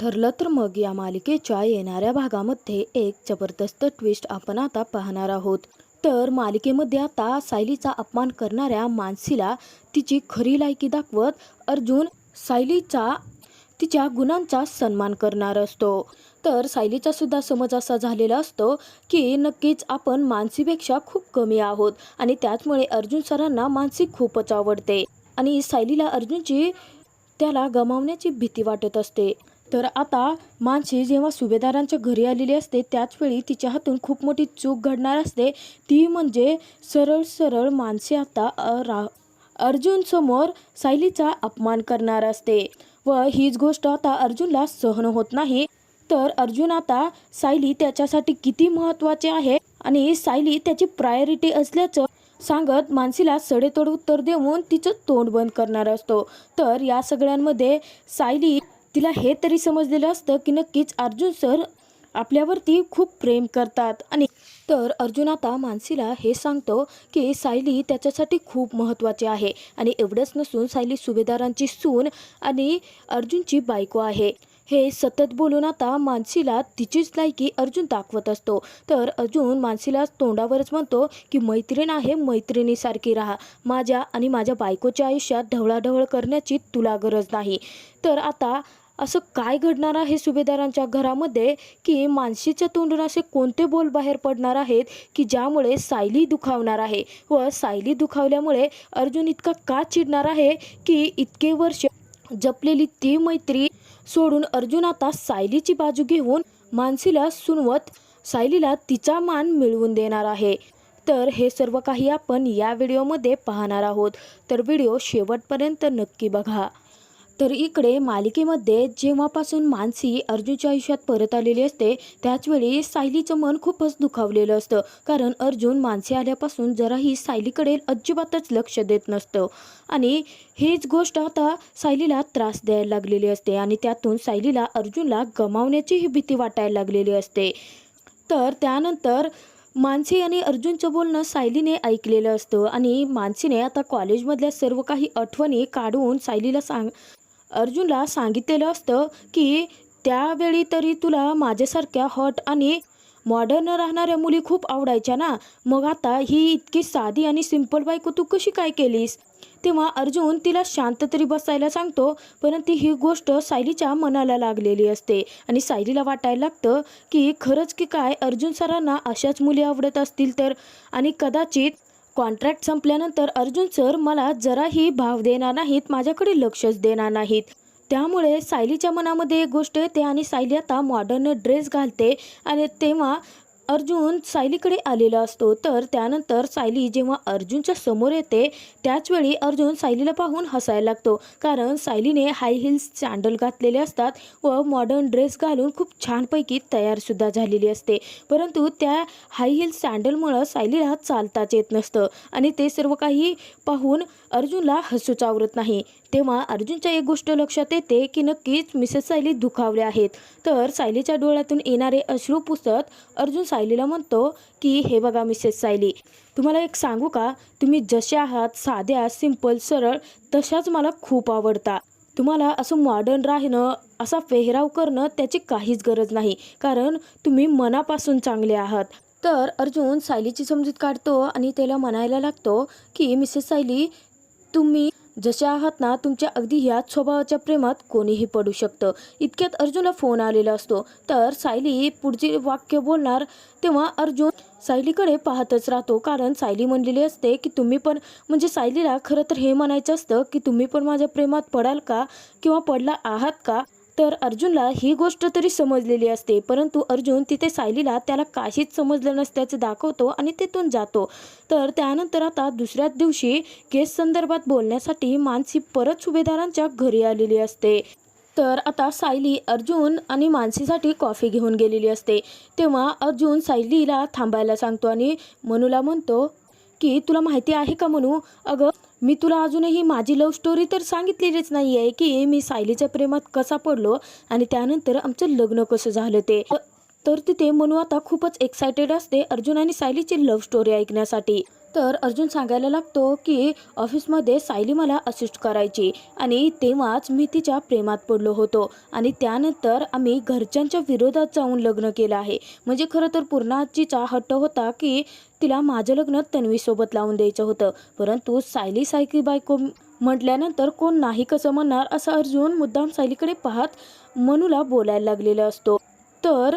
ठरलं तर मग या मालिकेच्या येणाऱ्या भागामध्ये एक जबरदस्त ट्विस्ट आपण आता पाहणार आहोत. तर मालिकेमध्ये आता सायलीचा अपमान करणाऱ्या मानसीला तिची खरी लायकी दाखवत अर्जुन सायलीचा तिच्या गुणांचा सन्मान करणार असतो. तर सायलीचा सुद्धा समज असा झालेला असतो की नक्कीच आपण मानसीपेक्षा खूप कमी आहोत आणि त्याचमुळे अर्जुन सरांना मानसी खूपच आवडते आणि सायलीला अर्जुनची त्याला गमावण्याची भीती वाटत असते. तर आता मानसी जेव्हा सुभेदारांच्या घरी आलेली असते त्याचवेळी तिच्या हातून खूप मोठी चूक घडणार असते. ती म्हणजे सरळ सरळ मानसी आता रा अर्जुनसमोर सायलीचा अपमान करणार असते व हीच गोष्ट आता अर्जुनला सहन होत नाही. तर अर्जुन आता सायली त्याच्यासाठी किती महत्त्वाचे आहे आणि सायली त्याची प्रायोरिटी असल्याचं सांगत मानसीला सडेतोड उत्तर देऊन तिचं तोंड बंद करणार असतो. तर या सगळ्यांमध्ये सायली तिला हे तरी समजलेलं असतं की नक्कीच अर्जुन सर आपल्यावरती खूप प्रेम करतात. आणि तर अर्जुन आता मानसीला हे सांगतो की सायली त्याच्यासाठी खूप महत्त्वाची आहे. आणि एवढंच नसून सायली सुभेदारांची सून आणि अर्जुनची बायको आहे. हे सतत बोलून आता मानसीला तिचीच लायकी अर्जुन दाखवत असतो. तर अर्जुन मानसीला तोंडावरच म्हणतो की मैत्रीण आहे मैत्रिणीसारखी राहा. माझ्या आणि माझ्या बायकोच्या आयुष्यात ढवळाढवळ करण्याची तुला गरज नाही. तर आता असं काय घडणार आहे सुभेदारांच्या घरामध्ये? की मानसीच्या तोंडून असे कोणते बोल बाहेर पडणार आहेत की ज्यामुळे सायली दुखावणार आहे? व सायली दुखावल्यामुळे अर्जुन इतका का चिडणार आहे की इतके वर्ष जपलेली ती मैत्री सोडून अर्जुन आता सायलीची बाजू घेऊन मानसीला सुनवत सायलीला तिचा मान मिळवून देणार आहे. तर हे सर्व काही आपण या व्हिडिओमध्ये पाहणार आहोत. तर व्हिडिओ शेवटपर्यंत नक्की बघा. तर इकडे मालिकेमध्ये जेव्हापासून मानसी अर्जुनच्या आयुष्यात परत आलेली असते त्याचवेळी सायलीचं मन खूपच दुखावलेलं असतं. कारण अर्जुन मानसी आल्यापासून जराही सायलीकडे अजिबातच लक्ष देत नसतं. आणि हीच गोष्ट आता सायलीला त्रास द्यायला लागलेली असते आणि त्यातून सायलीला अर्जुनला गमावण्याचीही भीती वाटायला लागलेली असते. तर त्यानंतर मानसी आणि अर्जुनचं बोलणं सायलीने ऐकलेलं असतं आणि मानसीने आता कॉलेजमधल्या सर्व काही आठवणी काढून सायलीला सांग अर्जुनला सांगितलेलं असतं की त्यावेळी तरी तुला माझ्यासारख्या हॉट आणि मॉडर्न राहणाऱ्या मुली खूप आवडायच्या ना? मग आता ही इतकी साधी आणि सिंपल बायको तू कशी काय केलीस? तेव्हा अर्जुन तिला शांत तरी बसायला सांगतो परंतु ही गोष्ट सायलीच्या मनाला लागलेली असते आणि सायलीला वाटायला लागतं की खरंच की काय? अर्जुन सरांना अशाच मुली आवडत असतील तर? आणि कदाचित कॉन्ट्रॅक्ट संपल्यानंतर अर्जुन सर मला जराही भाव देणार नाहीत माझ्याकडे लक्षच देणार नाहीत. त्यामुळे सायलीच्या मनामध्ये एक गोष्ट येते आणि सायली आता मॉडर्न ड्रेस घालते आणि तेव्हा अर्जुन सायलीकडे आलेला असतो. तर त्यानंतर सायली जेव्हा अर्जुनच्या समोर येते त्याचवेळी अर्जुन सायलीला पाहून हसायला लागतो. कारण सायलीने हाय हिल्स सँडल घातलेले असतात व मॉडर्न ड्रेस घालून खूप छानपैकी तयारसुद्धा झालेली असते. परंतु त्या हाय हिल्स सँडलमुळं सायलीला चालताच येत नसतं आणि ते सर्व काही पाहून अर्जुनला हसूच आवरत नाही. तेव्हा अर्जुनच्या एक गोष्ट लक्षात येते की नक्कीच मिसेस सायली दुखावल्या आहेत. तर सायलीच्या डोळ्यातून येणारे अश्रू पुसत अर्जुन सायलीला म्हणतो की हे बघा मिसेस सायली तुम्हाला एक सांगू का? तुम्ही जसे आहात साध्या सिंपल सरळ तशाच मला खूप आवडता. तुम्हाला असं मॉडर्न राहणं असा पेहराव करणं त्याची काहीच गरज नाही कारण तुम्ही मनापासून चांगले आहात. तर अर्जुन सायलीची समजूत काढतो आणि त्याला म्हणायला लागतो की मिसेस सायली तुम्ही जसे आहात ना तुमच्या अगदी ह्याच स्वभावाच्या प्रेमात कोणीही पडू शकतं. इतक्यात अर्जुनला फोन आलेला असतो. तर सायली पुढचे वाक्य बोलणार तेव्हा अर्जुन सायलीकडे पाहतच राहतो. कारण सायली म्हणलेली असते की तुम्ही पण म्हणजे सायलीला खरं तर हे म्हणायचं असतं की तुम्ही पण माझ्या प्रेमात पडाल का? किंवा पडला आहात का? तर अर्जुनला ही गोष्ट तरी समजलेली असते. परंतु अर्जुन तिथे सायलीला त्याला काहीच समजलं नसल्याचं दाखवतो आणि तिथून जातो. तर त्यानंतर आता दुसऱ्याच दिवशी केस संदर्भात बोलण्यासाठी मानसी परत सुभेदारांच्या घरी आलेली असते. तर आता सायली अर्जुन आणि मानसीसाठी कॉफी घेऊन गेलेली असते. तेव्हा अर्जुन सायलीला थांबायला सांगतो आणि मनूला म्हणतो की तुला माहिती आहे का मनू? अगं मी तुला अजूनही माझी लव्ह स्टोरी तर सांगितलेलीच नाही आहे की मी सायलीच्या प्रेमात कसा पडलो आणि त्यानंतर आमचं लग्न कसं झालं ते. तर तिथे मनू आता खूपच एक्सायटेड असते अर्जुन आणि सायलीची लव्ह स्टोरी ऐकण्यासाठी. तर अर्जुन सांगायला लागतो की ऑफिसमध्ये सायली मला असिस्ट करायची आणि तेव्हाच मी तिच्या प्रेमात पडलो होतो आणि त्यानंतर आम्ही घरच्यांच्या विरोधात जाऊन लग्न केलं आहे. म्हणजे खरं तर पूर्णाजीचा हट्ट होता की तिला माझं लग्न तन्वीसोबत लावून द्यायचं होतं. परंतु सायली सायकी बायको म्हटल्यानंतर कोण नाही कसं म्हणणार असं अर्जुन मुद्दाम सायलीकडे पाहत मनूला बोलायला लागलेला असतो. तर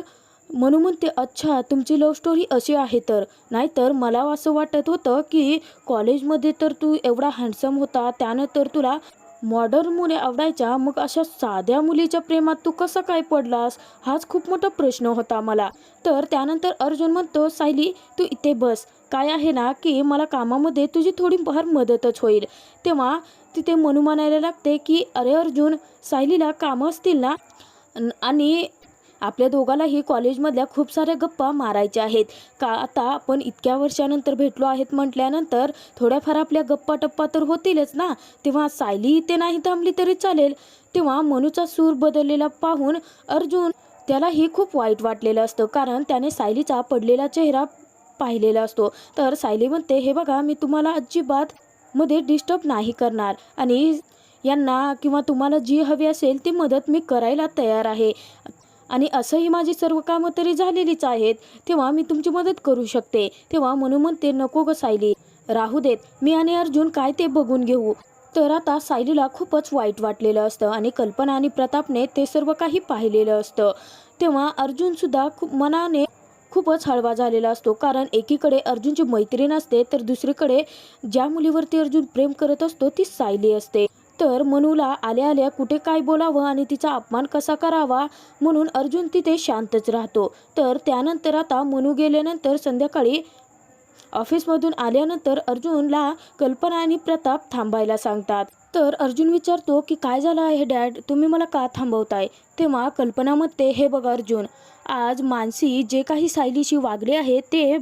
म्हणून म्हणते अच्छा तुमची लव्ह स्टोरी अशी आहे तर. नाहीतर मला असं वाटत होतं की कॉलेजमध्ये तर तू एवढा हँडसम होता त्यानंतर तुला मॉडर्न मुले आवडायच्या मग अशा साध्या मुलीच्या प्रेमात तू कसा काय पडलास? हाच खूप मोठा प्रश्न होता मला. तर त्यानंतर अर्जुन म्हणतो सायली तू इथे बस. काय आहे ना की मला कामामध्ये तुझी थोडी फार मदतच होईल. तेव्हा तिथे मनू म्हणायला लागते की अरे अर्जुन सायलीला कामं असतील ना? आणि आपल्या दोघांनाही कॉलेजमधल्या खूप साऱ्या गप्पा मारायच्या आहेत. का आता आपण इतक्या वर्षानंतर भेटलो आहेत म्हटल्यानंतर थोड्याफार आपल्या गप्पा टप्पा तर होतीलच ना? तेव्हा सायली इथे नाही थांबली तरी चालेल. तेव्हा मनूचा सूर बदललेला पाहून अर्जुन त्यालाही खूप वाईट वाटलेलं असतं. कारण त्याने सायलीचा पडलेला चेहरा पाहिलेला असतो. तर सायली म्हणते हे बघा मी तुम्हाला अजिबात मध्ये डिस्टर्ब नाही करणार. आणि यांना किंवा तुम्हाला जी हवी असेल ती मदत मी करायला तयार आहे. आणि असंही माझी सर्व कामं तरी झालेलीच आहेत. तेव्हा मी तुमची मदत करू शकते. तेव्हा म्हणून म्हणते नको ग सायली. राहू देत मी आणि अर्जुन काय ते बघून घेऊ? तर आता सायलीला खूपच वाईट वाटलेलं असतं आणि कल्पना आणि प्रतापने ते सर्व काही पाहिलेलं असतं. तेव्हा अर्जुन सुद्धा खूप मनाने खूपच हळवा झालेला असतो. कारण एकीकडे अर्जुनची मैत्रीण असते तर दुसरीकडे ज्या मुलीवरती अर्जुन प्रेम करत असतो ती सायली असते. तर मनूला आल्या आल्या कुठे काय बोलावं आणि तिचा अपमान कसा करावा म्हणून अर्जुन तिथे शांतच राहतो. तर त्यानंतर आता मनू गेल्यानंतर संध्याकाळी ऑफिसमधून आल्यानंतर अर्जुनला कल्पना आणि प्रताप थांबायला सांगतात. तर अर्जुन विचारतो की काय झालं आहे डॅड? तुम्ही मला का थांबवताय? तेव्हा कल्पना म्हणते हे बघ अर्जुन आज मानसी जे काही सायलीशी वागले आहे ते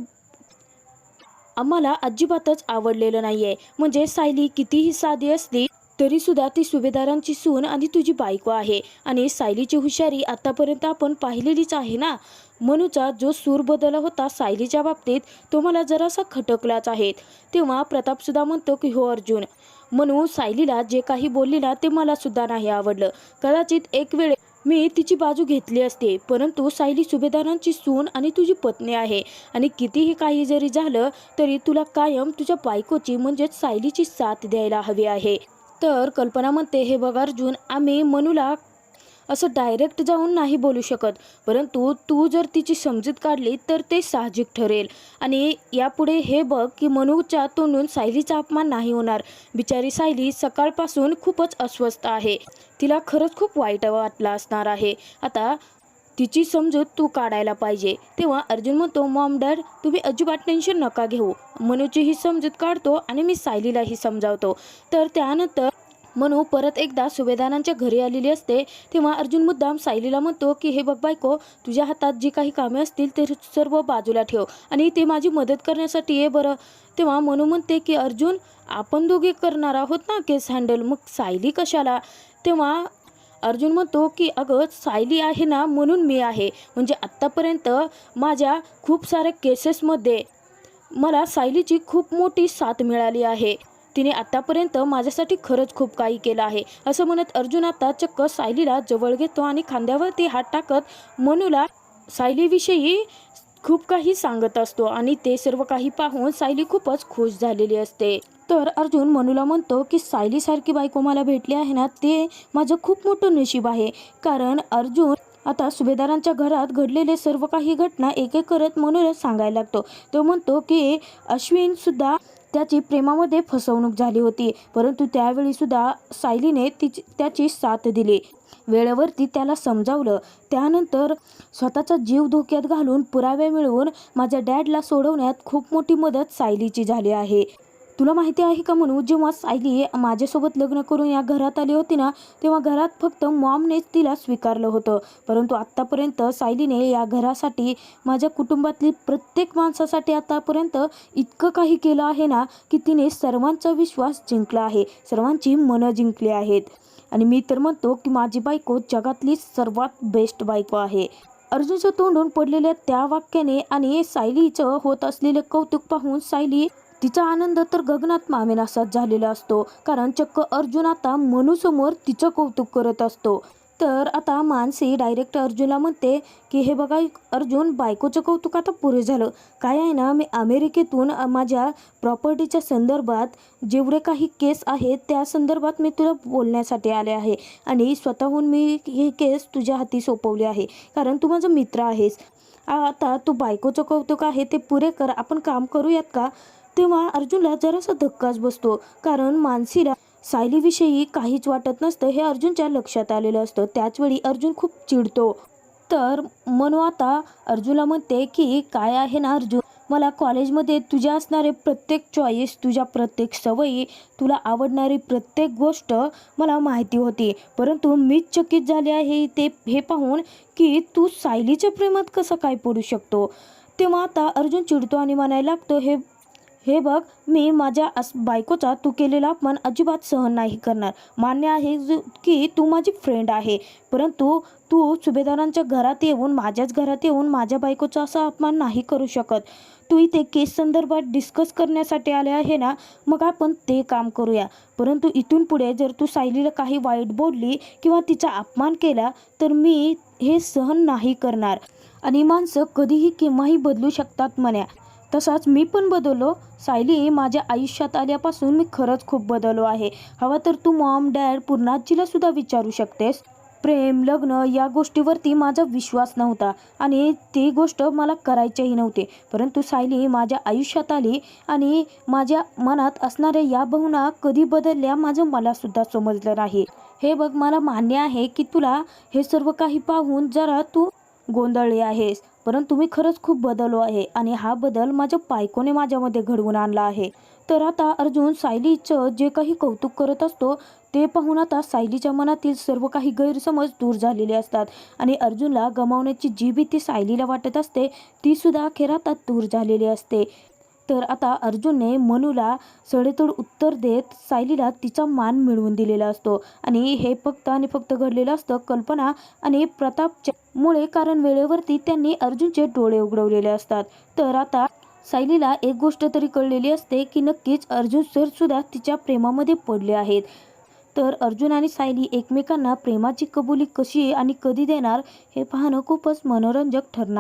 आम्हाला अजिबातच आवडलेलं नाही आहे म्हणजे सायली कितीही साधी असली तरी सुद्धा ती सुभेदारांची सून आणि तुझी बायको आहे. आणि सायलीची हुशारी आतापर्यंत आपण पाहिलेलीच आहे ना? मनूचा जो सूर बदलला होता सायलीच्या बाबतीत तो मला जरासा खटकलाच आहे. तेव्हा प्रताप सुद्धा म्हणतो की हो अर्जुन. मनू सायलीला जे काही बोलली ना ते मला सुद्धा नाही आवडलं. कदाचित एक वेळ मी तिची बाजू घेतली असते परंतु सायली सुभेदारांची सून आणि तुझी पत्नी आहे. आणि कितीही काही जरी झालं तरी तुला कायम तुझ्या बायकोची म्हणजेच सायलीची साथ द्यायला हवी आहे. तर कल्पना म्हणते हे बघ अर्जुन आम्ही मनूला असं डायरेक्ट जाऊन नाही बोलू शकत. परंतु तू जर तिची समजूत काढली तर ते साहजिक ठरेल. आणि यापुढे हे बघ की मनूच्या तोंडून सायलीचा अपमान नाही होणार. बिचारी सायली सकाळपासून खूपच अस्वस्थ आहे. तिला खरंच खूप वाईट वाटला असणार आहे. आता तिची समजूत तू काढायला पाहिजे. तेव्हा अर्जुन म्हणतो मॉम डॅड तुम्ही अजिबात टेन्शन नका घेऊ. मनूची ही समजूत काढतो आणि मी सायलीलाही समजावतो. तर त्यानंतर मनू परत एकदा सुभेदारांच्या घरी आलेली असते. तेव्हा अर्जुन मुद्दाम सायलीला म्हणतो की हे बघ बायको तुझ्या हातात जी काही कामे असतील ते सर्व बाजूला ठेव आणि ते माझी मदत करण्यासाठी ये बरं. तेव्हा मनू म्हणते की अर्जुन आपण दोघे करणार आहोत ना केस हँडल? मग सायली कशाला? तेव्हा अर्जुन म्हणतो की अगं सायली आहे ना म्हणून मी आहे. म्हणजे आत्तापर्यंत माझ्या खूप साऱ्या केसेसमध्ये मला सायलीची खूप मोठी साथ मिळाली आहे. तिने आतापर्यंत माझ्यासाठी खरंच खूप काही केलं आहे. असं म्हणत अर्जुन आता चक्क सायलीला जवळ घेतो आणि खांद्यावरती हात टाकत मनूला सायलीविषयी खूप काही सांगत असतो आणि ते सर्व काही पाहून सायली खूपच खुश झालेली असते. तर अर्जुन मनूला म्हणतो की सायलीसारखी बायको मला भेटली आहे ना ते माझं खूप मोठं नशीब आहे. कारण अर्जुन आता सुभेदारांच्या घरात घडलेले सर्व काही घटना एक एक करत मनूला सांगायला लागतो. तो म्हणतो की अश्विन सुद्धा त्याची प्रेमामध्ये फसवणूक झाली होती. परंतु त्यावेळी सुद्धा सायलीने तिची त्याची साथ दिली. वेळेवरती त्याला समजावलं. त्यानंतर स्वतःचा जीव धोक्यात घालून पुरावे मिळवून माझ्या डॅडला सोडवण्यात खूप मोठी मदत सायलीची झाली आहे. तुला माहिती आहे का म्हणू जेव्हा सायली माझ्यासोबत लग्न करून या घरात आली होती ना तेव्हा घरात फक्त मॉमनेच तिला स्वीकारलं होतं. परंतु आत्तापर्यंत सायलीने या घरासाठी माझ्या कुटुंबातली प्रत्येक माणसासाठी आतापर्यंत इतकं काही केलं आहे ना की तिने सर्वांचा विश्वास जिंकला आहे. सर्वांची मनं जिंकली आहेत. आणि मी तर म्हणतो की माझी बायको जगातली सर्वात बेस्ट बायको आहे. अर्जुनच्या तोंडून पडलेल्या त्या वाक्याने आणि सायलीचं होत असलेले कौतुक पाहून सायली तिचा आनंद तर गगनात मावेनासाच झालेला असतो. कारण चक्क अर्जुन आता मनूसमोर तिचं कौतुक करत असतो. तर आता मानसी डायरेक्ट अर्जुनला म्हणते की हे बघा अर्जुन बायकोचं कौतुक आता पुरे झालं. काय आहे ना मी अमेरिकेतून माझ्या प्रॉपर्टीच्या संदर्भात जेवढे काही केस आहेत त्या संदर्भात मी तुला बोलण्यासाठी आले आहे. आणि स्वतःहून मी ही केस तुझ्या हाती सोपवली आहे. कारण तू माझा मित्र आहेस. आता तू बायकोचं कौतुक आहे ते पुरे कर. आपण काम करूयात का? तेव्हा अर्जुनला जरासा धक्काच बसतो. कारण मानसीला सायलीविषयी काहीच वाटत नसतं हे अर्जुनच्या लक्षात आलेलं असतं. त्याचवेळी अर्जुन खूप चिडतो. तर मनू आता अर्जुनला म्हणते की काय आहे ना अर्जुन? मला कॉलेजमध्ये तुझ्या असणारे प्रत्येक चॉईस तुझ्या प्रत्येक सवयी तुला आवडणारी प्रत्येक गोष्ट मला माहिती होती. परंतु मीच चकित झाले आहे ते हे पाहून की तू सायलीच्या प्रेमात कसं काय पडू शकतो? तेव्हा आता अर्जुन चिडतो आणि म्हणायला लागतो हे हे बघ मी माझ्या अस बायकोचा तू केलेला अपमान अजिबात सहन नाही करणार. मान्य आहे की तू माझी फ्रेंड आहे. परंतु तू सुभेदारांच्या घरात येऊन माझ्याच घरात येऊन माझ्या बायकोचा असा अपमान नाही करू शकत. तू इथे केस संदर्भात डिस्कस करण्यासाठी आले आहे ना मग आपण ते काम करूया. परंतु इथून पुढे जर तू सायलीला काही वाईट बोलली किंवा तिचा अपमान केला तर मी हे सहन नाही करणार. आणि माणसं कधीही केव्हाही बदलू शकतात म्हण्या. तसाच मी पण बदललो. सायली माझ्या आयुष्यात आल्यापासून मी खरंच खूप बदललो आहे. हवा तर तू मॉम डॅड पूर्णाजीला सुद्धा विचारू शकतेस. प्रेम लग्न या गोष्टीवरती माझा विश्वास नव्हता आणि ती गोष्ट मला करायचीही नव्हती. परंतु सायली माझ्या आयुष्यात आली आणि माझ्या मनात असणाऱ्या या भावना कधी बदलल्या माझं मला सुद्धा समजलं नाही. हे बघ मला मान्य आहे की तुला हे सर्व काही पाहून जरा तू गोंधळली आहेस. परंतु मी खरंच खूप बदललो आहे आणि हा बदल माझ्या बायकोने माझ्यामध्ये घडवून आणला आहे. तर आता अर्जुन सायलीचं जे काही कौतुक करत असतो ते पाहून आता सायलीच्या मनातील सर्व काही गैरसमज दूर झालेले असतात आणि अर्जुनला गमावण्याची जी भीती सायलीला वाटत असते ती सुद्धा अखेर आता दूर झालेली असते. तर आता अर्जुनने मनूला सडेतोड उत्तर देत सायलीला तिचा मान मिळवून दिलेला असतो. आणि हे फक्त आणि फक्त घडलेलं असतं कल्पना आणि प्रतापच्या मुळे कारण वेळेवरती त्यांनी अर्जुनचे डोळे उघडवलेले असतात. तर आता सायलीला एक गोष्ट तरी कळलेली असते की नक्कीच अर्जुन सर सुद्धा तिच्या प्रेमामध्ये पडले आहेत. तर अर्जुन आणि सायली एकमेकांना प्रेमाची कबुली कशी आणि कधी देणार हे पाहणं खूपच मनोरंजक ठरणार